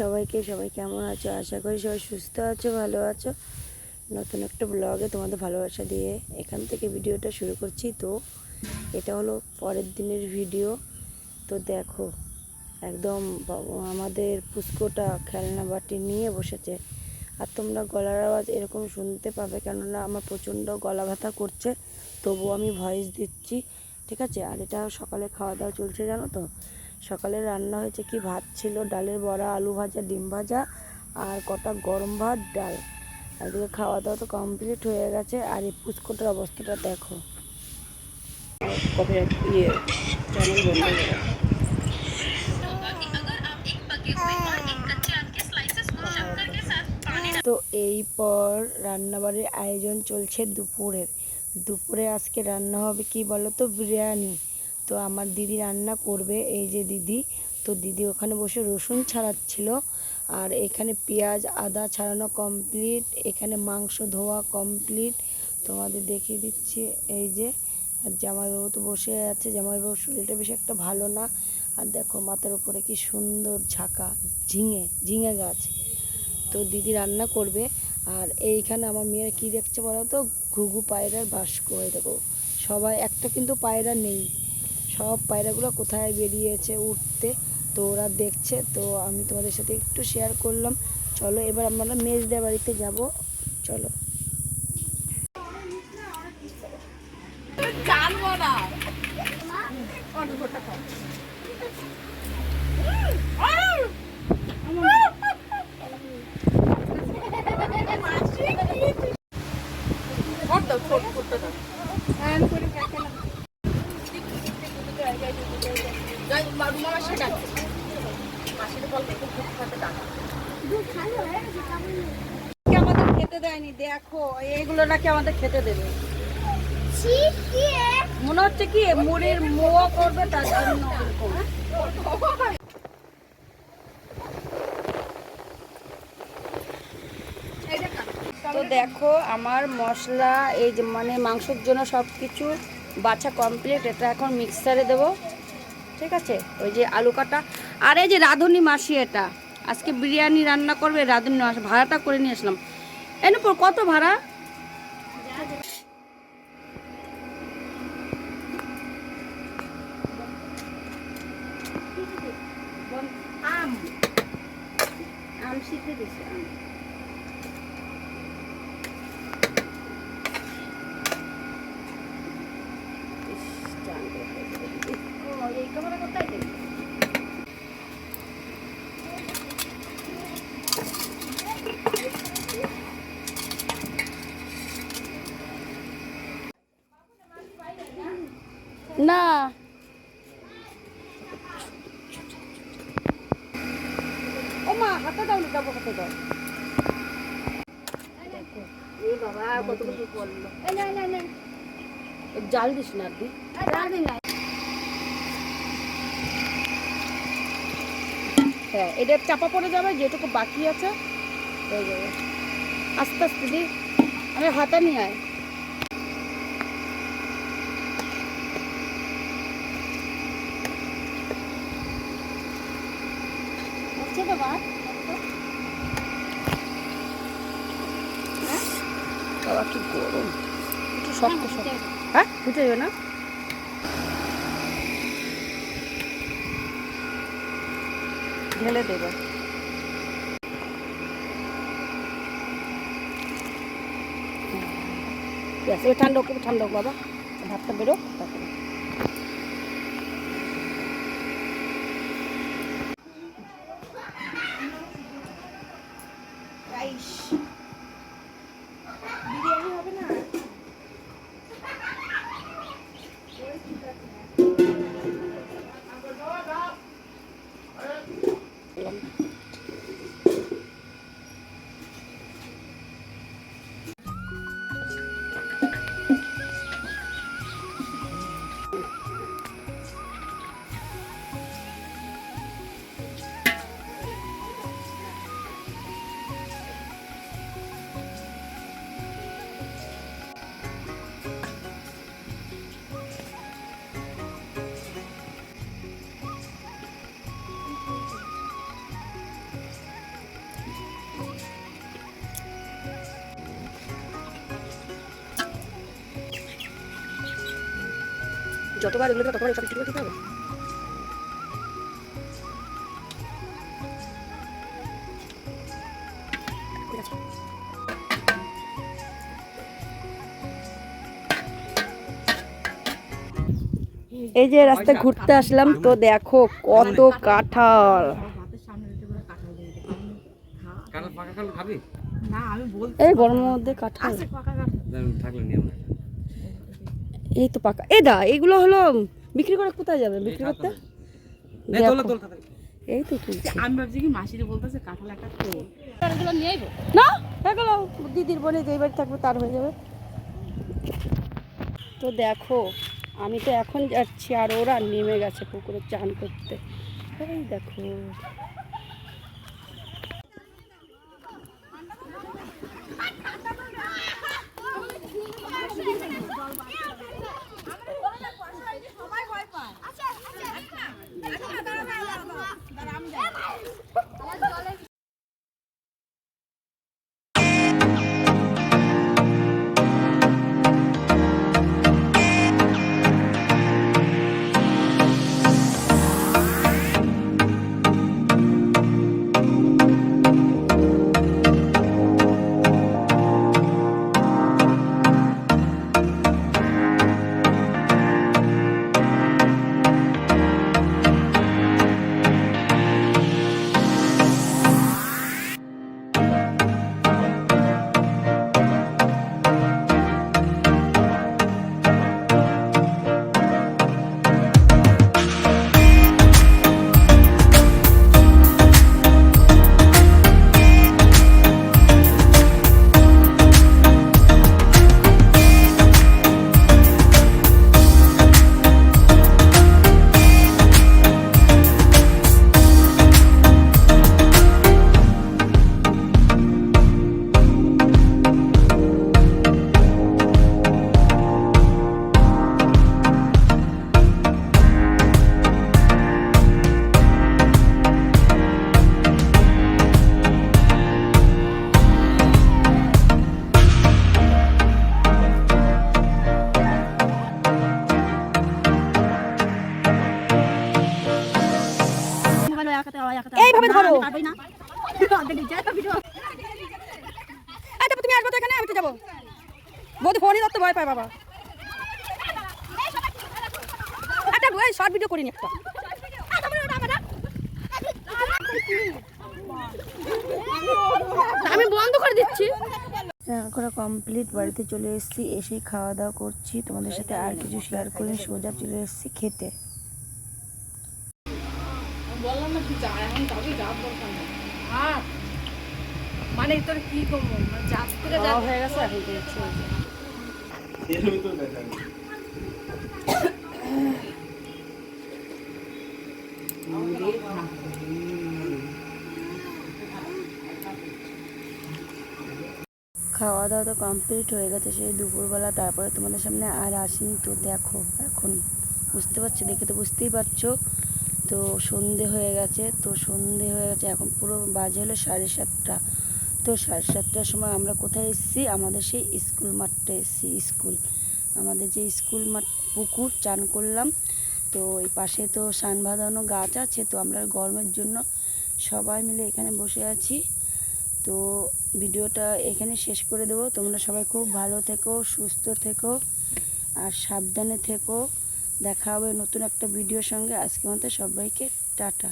সবাই কেমন আছো? আশা করি সবাই সুস্থ আছো, ভালো আছো। নতুন একটা ব্লগে তোমাদের ভালোবাসা দিয়ে এখান থেকে ভিডিওটা শুরু করছি। তো এটা হলো পরের দিনের ভিডিও তো দেখো, একদম আমাদের পুষ্কোটা খেলনা বাটি নিয়ে বসেছে। আর তোমরা গলার আওয়াজ এরকম শুনতে পাবে, কেননা আমার প্রচণ্ড গলা ব্যথা করছে। তবুও আমি ভয়েস দিচ্ছি, ঠিক আছে? আর এটা সকালে খাওয়া দাওয়া চলছে, জানো তো? সকালে রান্না হয়েছে কি ভাত ছিল, ডালের বড়া, আলু ভাজা, ডিম ভাজা আর কটা গরম ভাত, ডাল। এদিকে খাওয়া দাওয়া তো কমপ্লিট হয়ে গেছে। আর এই পুষ্কোটার অবস্থাটা দেখো। ইয়ে। তো এই পর রান্নাবাড়ির আয়োজন চলছে দুপুরের। দুপুরে আজকে রান্না হবে কি বলো তো বিরিয়ানি। তো আমার দিদি রান্না করবে, এই যে দিদি। তো দিদি ওখানে বসে রসুন ছাড়াচ্ছিল আর এখানে পেঁয়াজ, আদা ছাড়ানো কমপ্লিট এখানে মাংস ধোয়া কমপ্লিট তোমাদের দেখিয়ে দিচ্ছি, এই যে আর জামাইবাবু তো বসে আছে। জামাইবাবুর শরীরটা বেশি একটা ভালো না। আর দেখো মাথার উপরে কি সুন্দর ঝাঁকা, ঝিঙে ঝিঙে গাছ। তো দিদি রান্না করবে। আর এইখানে আমার মেয়ের কি দেখছে বলো তো? ঘুঘু পায়রার বাস্ক। এই দেখো, সবাই, একটা কিন্তু পায়রা নেই। সব পায়রাগুলো কোথায় বেরিয়েছে উঠতে তো ওরা দেখছে, তো আমি তোমাদের সাথে একটু শেয়ার করলাম। চলো, এবার আমরা মেজদের বাড়িতে যাব। চলো। আমাদের খেতে দেয়নি দেখো এইগুলো নাকি আমাদের খেতে দেবে। মনে হচ্ছে কি মুড়ির মোয়া করবে তার জন্য তো দেখো আমার মশলা এই যে মানে মাংসের জন্য সব কিছু বাছা কমপ্লিট এটা এখন মিক্সারে দেব। ঠিক আছে? ওই যে আলু কাটা। আর এই যে রাঁধুনি মাসি এটা আজকে বিরিয়ানি রান্না করবে রাঁধুনি মাসি ভাড়াটা করে নিয়ে আসলাম। এনুপুর কত ভাড়া? আম। আম শিখে দিছে আম। না। ও মা হাতে দাও না যাব হাতে দাও। এই বাবা কত কিছু করল জাল দিস না আপনি হ্যাঁ এটা চাপা পড়ে যাবে যেটুকু বাকি আছে। হয়ে যাবে আস্তে আস্তে দি। আমি হাতা নিয়ে আয়। হচ্ছে তো মা বাবা কি গরম? একটু শক্ত শক্ত হ্যাঁ ফুটে যাবে না? ঢেলে দেবে এবার। ঠান্ডা ঠান্ডা বাবা। ভাতটা বেরো তারপরে। paz. যতবার এগুলো ততবার এসব কিছু দিতে হবে। এই যে রাস্তায় ঘুরতে আসলাম তো দেখো কত কাঁঠাল। কাঁঠাল পাকা কাঁঠাল খাবি? এই গরমের মধ্যে কাঁঠাল। থাকলে এই তো পাকা। এ দা এগুলো হলো বিক্রি করে কোথায় যাবে? বিক্রি করতে? এই তোলা তোলা এই তো তুলছি। আমি ভাবছি কি মাসিরে বলতেছে কাঁঠাল একটা তো। না হয়ে গেল দিদির বোনে যেই বাড়ি থাকবে তার হয়ে যাবে। তো দেখো আমি তো এখন যাচ্ছি আর ওরা নেমে গেছে পুকুরে চান করতে। এই দেখো। এইভাবে ধরো। তুমি আসবে তো এখানে? আমি তো যাব। বৌদি ফোনই ধরতে ভয় পায় বাবা। একটা শর্ট ভিডিও করিনি একটা। আমি বন্ধ করে দিচ্ছি। স্নান করা কমপ্লিট বাড়িতে চলে এসেছি এসে খাওয়া দাওয়া করছি। তোমাদের সাথে আর কিছু শেয়ার করে সোজা চলে এসেছি খেতে। বললাম না তুই যা এখন যাবি যাওয়ার দরকার নেই আর মানে তোর কি করব? মানে করে যা খাওয়া হয়ে গেছে এখন দিচ্ছি খাওয়া দাওয়া তো কমপ্লিট হয়ে গেছে সেই দুপুরবেলা। তারপরে তোমাদের সামনে আর আসিনি তো দেখো এখন। বুঝতে পারছ? দেখে তো বুঝতেই পারছ। তো সন্ধে হয়ে গেছে, তো সন্ধে হয়ে গেছে, এখন পুরো বাজে হলো সাড়ে সাতটা। তো সাড়ে সাতটার সময় আমরা কোথায় এসেছি? আমাদের সেই স্কুল মাঠটা এসেছি, স্কুল। আমাদের যে স্কুল মাঠ পুকুর, চান করলাম। তো এই পাশে তো সান বাঁধানো গাছ আছে, তো আমরা গরমের জন্য সবাই মিলে এখানে বসে আছি। তো ভিডিওটা এখানে শেষ করে দেবো। তোমরা সবাই খুব ভালো থেকো, সুস্থ থেকো, আর সাবধানে থেকো। দেখা হবে নতুন একটা ভিডিওর সঙ্গে। আজকে মতো সবাইকে টাটা।